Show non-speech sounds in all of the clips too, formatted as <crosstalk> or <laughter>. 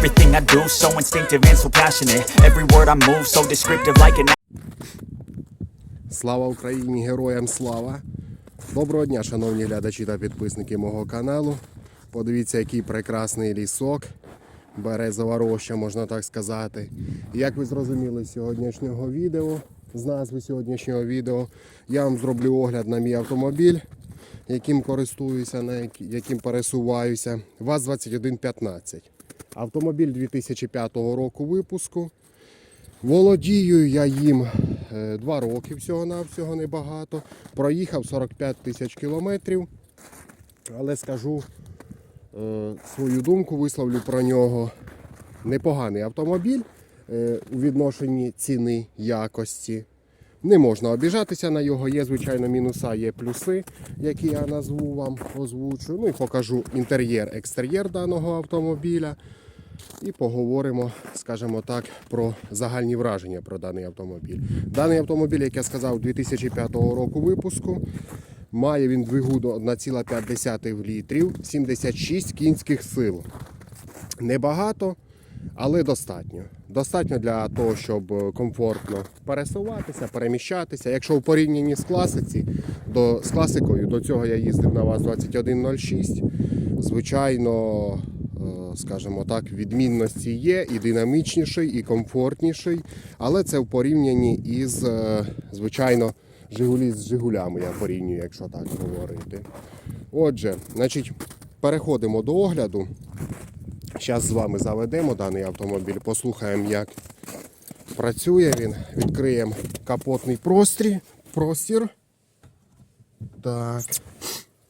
Everything I do so instinctive and so passionate Every word I move so descriptive like an Слава Україні! Героям слава! Доброго дня, шановні глядачі та підписники мого каналу. Подивіться, який прекрасний лісок. Березова роща, можна так сказати. Як ви зрозуміли з сьогоднішнього відео, з назви сьогоднішнього відео, я вам зроблю огляд на мій автомобіль, яким користуюся, яким пересуваюся. ВАЗ-2115. Автомобіль 2005 року випуску. Володію я їм е, два роки всього-навсього небагато. Проїхав 45 тисяч кілометрів. Але скажу е, свою думку, висловлю про нього. Непоганий автомобіль е, у відношенні ціни якості. Не можна обіжатися на його. Є, звичайно, мінуса, є плюси, які я назву вам озвучу. Ну і покажу інтер'єр, екстер'єр даного автомобіля. І поговоримо, скажімо так, про загальні враження про даний автомобіль. Даний автомобіль, як я сказав, 2005 року випуску. Має він двигун 1,5 літрів, 76 кінських сил. Небагато, але достатньо. Достатньо для того, щоб е, комфортно пересуватися, переміщатися. Якщо в порівнянні з класиці, до, з класикою, до цього я їздив на ВАЗ-2106, звичайно, е, скажімо так, відмінності є і динамічніший, і комфортніший, але це в порівнянні із, е, звичайно, Жигулі з Жигулями я порівнюю, якщо так говорити. Отже, значить, переходимо до огляду. Зараз з вами заведемо даний автомобіль, послухаємо, як працює він. Відкриємо капотний прострій, простір. Так.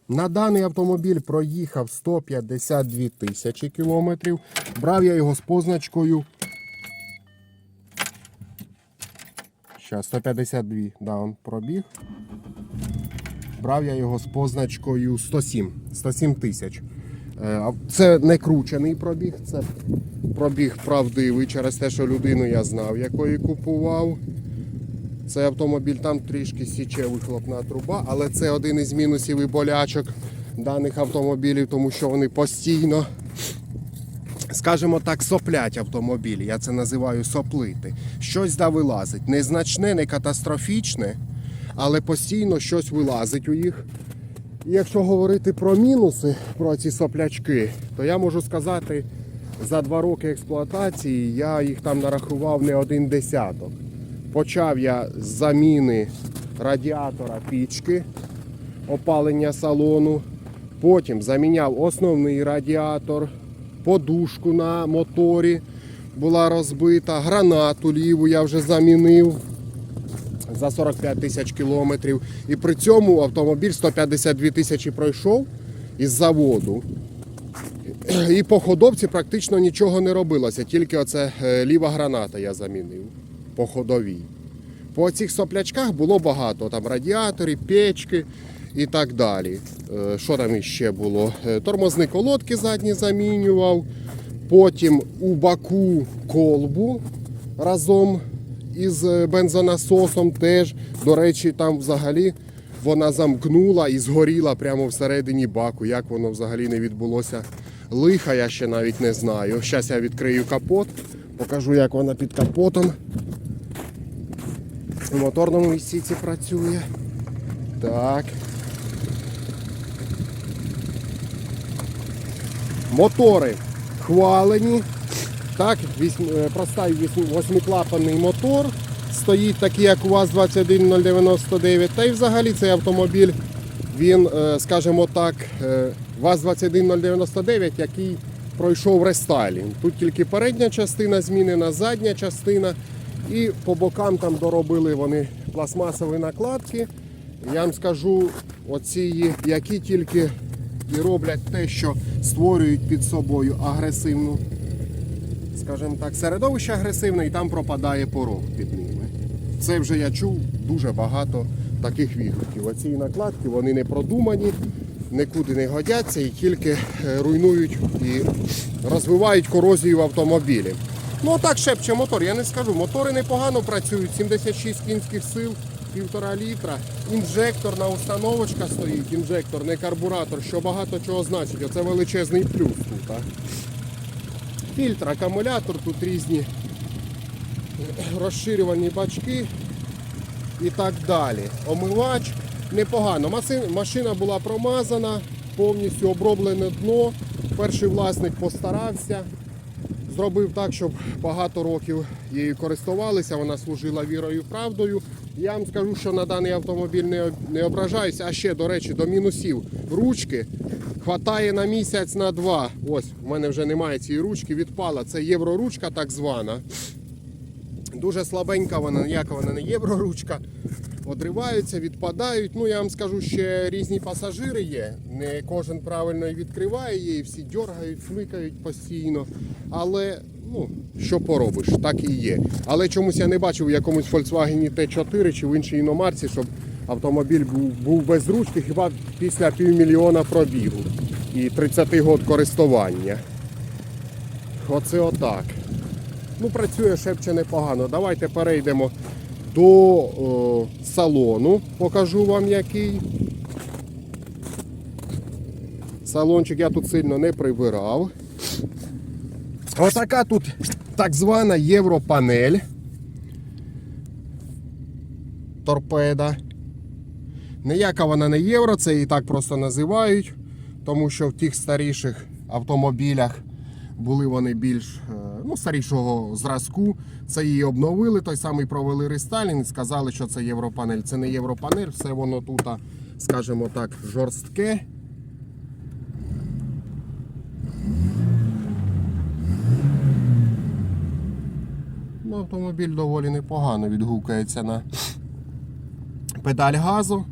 На даний автомобіль проїхав 152 тисячі кілометрів. Брав я його з позначкою. Зараз 152, да, он пробіг. Брав я його з позначкою 107, 107 тисяч. Е, Це не кручений пробіг, це пробіг правдивий через те, що людину я знав, якої купував. Цей автомобіль там трішки січе вихлопна труба, але це один із мінусів і болячок даних автомобілів, тому що вони постійно, скажімо так, соплять автомобілі. Я це називаю соплити. Щось да вилазить. Незначне, не катастрофічне, але постійно щось вилазить у їх. І якщо говорити про мінуси, про ці соплячки, то я можу сказати, за два роки експлуатації я їх там нарахував не один десяток. Почав я з заміни радіатора пічки, опалення салону. Потім заміняв основний радіатор, подушку на моторі була розбита, гранату ліву я вже замінив за 45 тисяч кілометрів. І при цьому автомобіль 152 тисячі пройшов із заводу. І по ходовці практично нічого не робилося, тільки оце е, ліва граната я замінив по ходовій. По цих соплячках було багато, там радіатори, печки і так далі. Е, Що там іще було? Е, Тормозні колодки задні замінював. Потім у баку колбу разом із е, бензонасосом теж. До речі, там взагалі вона замкнула і згоріла прямо всередині баку. Як воно взагалі не відбулося лиха, я ще навіть не знаю. Зараз я відкрию капот, покажу, як вона під капотом. У моторному відсіці працює. Так. Мотори хвалені. Так, е, простий восьмиклапанний мотор. Стоїть такий, як у вас 21099. Та й взагалі цей автомобіль, він, е, скажімо так, е, ВАЗ-21099, який пройшов рестайлінг. Тут тільки передня частина змінена, задня частина. І по бокам там доробили вони пластмасові накладки. Я вам скажу, оці, які тільки і роблять те, що створюють під собою агресивну скажімо так, середовище агресивне і там пропадає порог під ними. Це вже я чув дуже багато таких відгуків. Оці накладки вони не продумані, нікуди не годяться і тільки е, руйнують і розвивають корозію в автомобілі. Ну так шепче мотор. Я не скажу, мотори непогано працюють, 76 кінських сил, півтора літра. Інжекторна установочка стоїть, інжектор, не карбуратор, що багато чого значить. Оце величезний плюс тут. Фільтр, акумулятор, тут різні розширювані бачки і так далі. Омивач непогано. Машина була промазана, повністю оброблене дно. Перший власник постарався. Зробив так, щоб багато років її користувалися, вона служила вірою і правдою. Я вам скажу, що на даний автомобіль не ображаюся. А ще, до речі, до мінусів ручки хватає на місяць на два. Ось, в мене вже немає цієї ручки, відпала. Це євроручка так звана. Дуже слабенька вона, ніяка вона не євроручка. Одриваються, відпадають. Ну, я вам скажу, ще різні пасажири є. Не кожен правильно і відкриває її, всі дергають, смикають постійно. Але, ну, що поробиш, так і є. Але чомусь я не бачив в якомусь Volkswagen T4 чи в іншій іномарці, щоб автомобіль був, без ручки хіба після півмільйона пробігу і 30 год користування. Оце отак. Ну, працює шепче непогано. Давайте перейдемо до о, салону. Покажу вам який. Салончик я тут сильно не прибирав. Отака тут так звана європанель. Торпеда. Ніяка вона не євро, це її так просто називають, тому що в тих старіших автомобілях були вони більш е, ну, старішого зразку. Це її обновили, той самий провели рестайлінг, сказали, що це європанель. Це не європанель, все воно тут, скажімо так, жорстке. Ну, автомобіль доволі непогано відгукається на педаль газу.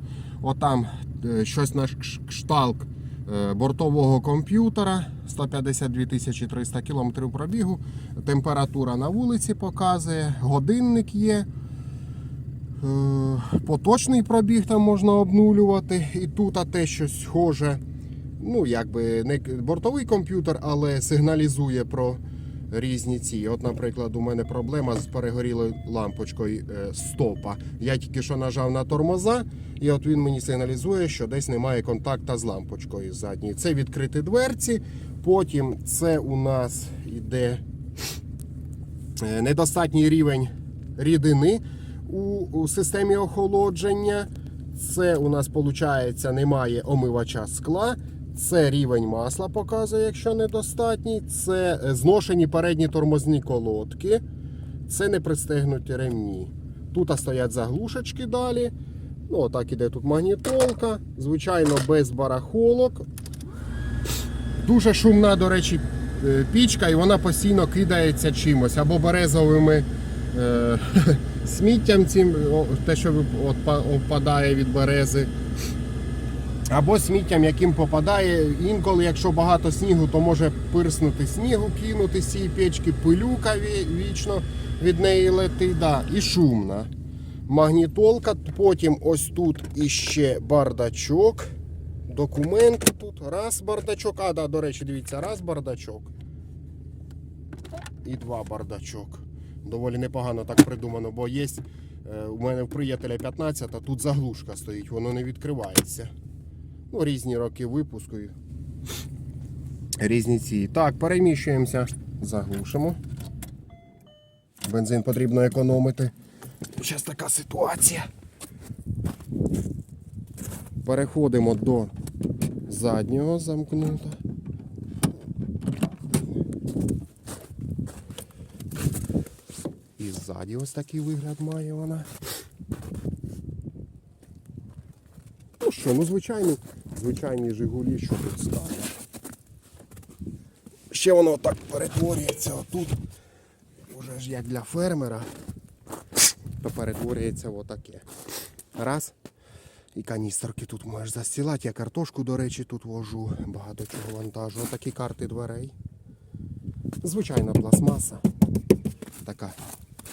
Отам е, щось на кшталт е, бортового комп'ютера. 152 300 км пробігу. Температура на вулиці показує, годинник є. Е, Поточний пробіг там можна обнулювати. І тут те щось схоже. Ну, якби не бортовий комп'ютер, але сигналізує про різні ці. От, наприклад, у мене проблема з перегорілою лампочкою е, стопа. Я тільки що нажав на тормоза, і от він мені сигналізує, що десь немає контакта з лампочкою задньою. Це відкриті дверці. Потім це у нас іде е, недостатній рівень рідини у системі охолодження. Це у нас виходить немає омивача скла. Це рівень масла показує, якщо недостатній. Це е, зношені передні тормозні колодки. Це не пристегнуті ремні. Тут стоять заглушечки далі. Ну, отак іде тут магнітолка. Звичайно, без барахолок. Дуже шумна, до речі, е, пічка, і вона постійно кидається чимось або березовими е, <laughs> сміттям, цим, те, що опадає від берези, або сміттям, яким попадає. Інколи, якщо багато снігу, то може пирснути снігу, кинути з цієї печки, пилюка вічно від неї летить. Да, і шумна. Магнітолка, потім ось тут іще бардачок. Документи тут. Раз бардачок. А, да, до речі, дивіться, раз бардачок. І два бардачок. Доволі непогано так придумано, бо є е, у мене в приятеля 15, а тут заглушка стоїть, воно не відкривається. Ну, різні роки випуску. Різні ці. Так, переміщуємося, заглушимо. Бензин потрібно економити. Зараз така ситуація. Переходимо до заднього замкнута. І ззаді ось такий вигляд має вона. Ну що, ну звичайні, звичайні Жигулі, що тут скажеш. Ще воно так перетворюється отут. Уже ж як для фермера, то перетворюється отаке. Раз. І каністерки тут можеш застілати. Я картошку, до речі, тут вожу. Багато чого вантажу. Отакі карти дверей. Звичайна пластмаса. Така.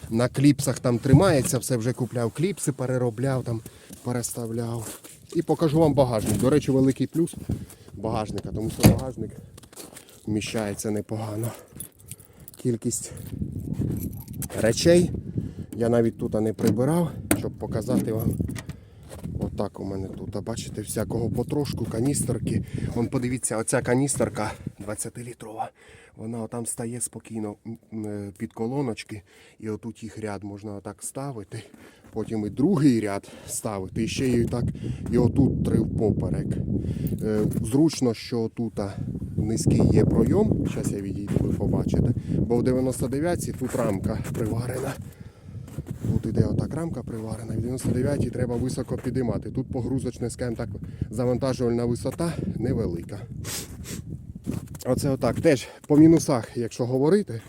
На кліпсах там тримається, все вже купляв кліпси, переробляв, там, переставляв. І покажу вам багажник. До речі, великий плюс багажника, тому що багажник вміщається непогано. Кількість речей я навіть тут не прибирав, щоб показати вам. Отак у мене тут, а бачите, всякого потрошку, каністерки. Вон подивіться, оця каністерка 20-літрова. Вона отам стає спокійно під колоночки. І отут їх ряд можна отак ставити. Потім і другий ряд ставити. І ще і так, і отут три впоперек. Е, Зручно, що тут низький є пройом. Зараз я відійду, ви побачите. Бо в 99-ці тут рамка приварена. Тут іде отак рамка приварена, в 99-й треба високо підіймати. Тут погрузочне, скажімо так, завантажувальна висота невелика. Оце отак. Теж по мінусах, якщо говорити,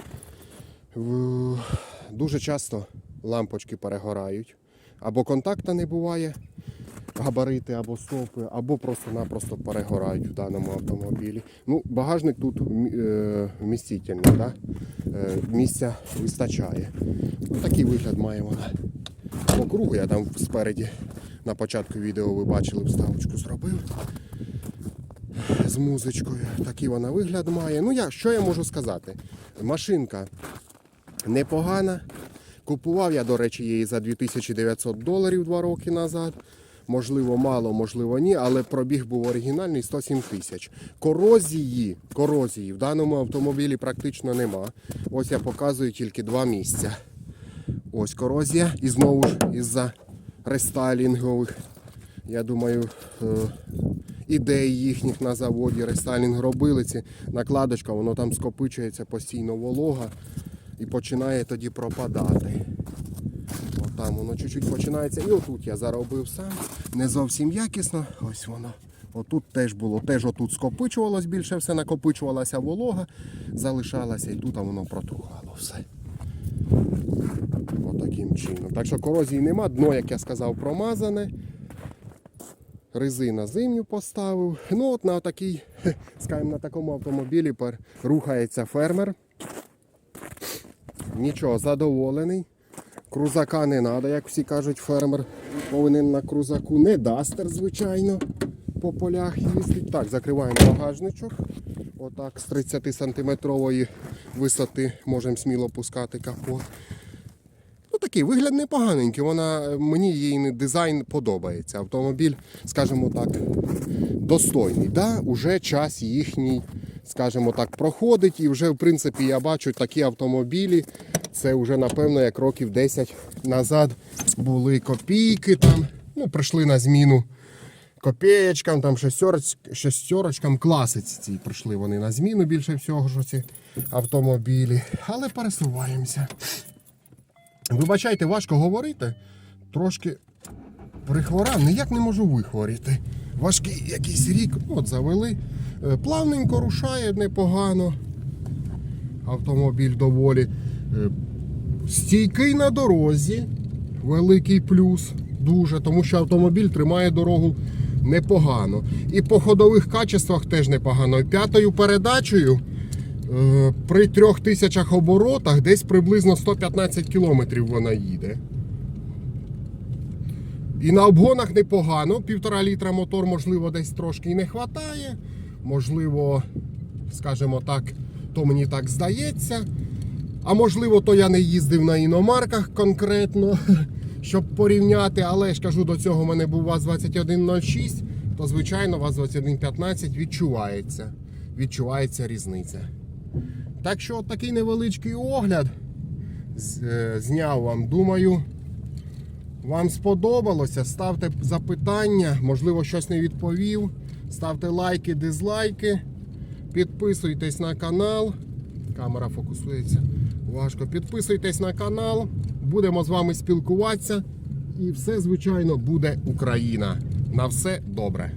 дуже часто лампочки перегорають. Або контакта не буває, габарити, або стопи, або просто-напросто перегорають в даному автомобілі. Ну, багажник тут е, вмістительний, да? Е, місця вистачає. Ну, такий вигляд має вона. По кругу я там спереді на початку відео ви бачили, вставочку зробив з музичкою. Такий вона вигляд має. Ну, я, що я можу сказати? Машинка непогана. Купував я, до речі, її за 2900 доларів два роки назад. Можливо, мало, можливо, ні, але пробіг був оригінальний 107 тисяч. Корозії, корозії в даному автомобілі практично нема. Ось я показую тільки два місця. Ось корозія. І знову ж із-за рестайлінгових, я думаю, е, ідей їхніх на заводі. Рестайлінг робили ці накладочка, воно там скопичується постійно волога і починає тоді пропадати. Отам воно чуть-чуть починається. І отут я заробив сам. Не зовсім якісно. Ось воно. Отут теж було, теж отут скопичувалось більше все, накопичувалася волога, залишалася і тут воно протругало все. Отаким чином. Так що корозії нема, дно, як я сказав, промазане. Резина зимню поставив. Ну от на такий, скажімо, на такому автомобілі рухається фермер. Нічого, задоволений. Крузака не треба, як всі кажуть, фермер повинен на крузаку. Не дастер, звичайно, по полях їздить. Так, закриваємо багажничок. Отак з 30 сантиметрової висоти можемо сміло пускати капот. Такий вигляд непоганенький. Вона мені її дизайн подобається. Автомобіль, скажімо так, достойний. Да, уже час їхній, скажімо так, проходить. І вже, в принципі, я бачу такі автомобілі. Це вже, напевно, як років 10 назад були копійки там. Ну, прийшли на зміну копеєчкам, там шестерочкам, класиці ці прийшли вони на зміну більше всього що ці автомобілі. Але пересуваємося. Вибачайте, важко говорити. Трошки прихворав, ніяк не можу вихворіти. Важкий якийсь рік, от завели. Е, Плавненько рушає непогано. Автомобіль доволі е, стійкий на дорозі. Великий плюс. Дуже, тому що автомобіль тримає дорогу непогано. І по ходових качествах теж непогано. П'ятою передачею при трьох тисячах оборотах десь приблизно 115 кілометрів вона їде. І на обгонах непогано. Півтора літра мотор, можливо, десь трошки і не вистачає. Можливо, скажімо так, то мені так здається. А можливо, то я не їздив на іномарках конкретно, <laughs> щоб порівняти. Але ж кажу, до цього в мене був ВАЗ-2106, то звичайно ВАЗ-2115 відчувається. Відчувається різниця. Так що такий невеличкий огляд е, зняв вам. Думаю, вам сподобалося. Ставте запитання, можливо, щось не відповів. Ставте лайки, дизлайки. Підписуйтесь на канал. Камера фокусується важко. Підписуйтесь на канал. Будемо з вами спілкуватися. І все, звичайно, буде Україна. На все добре.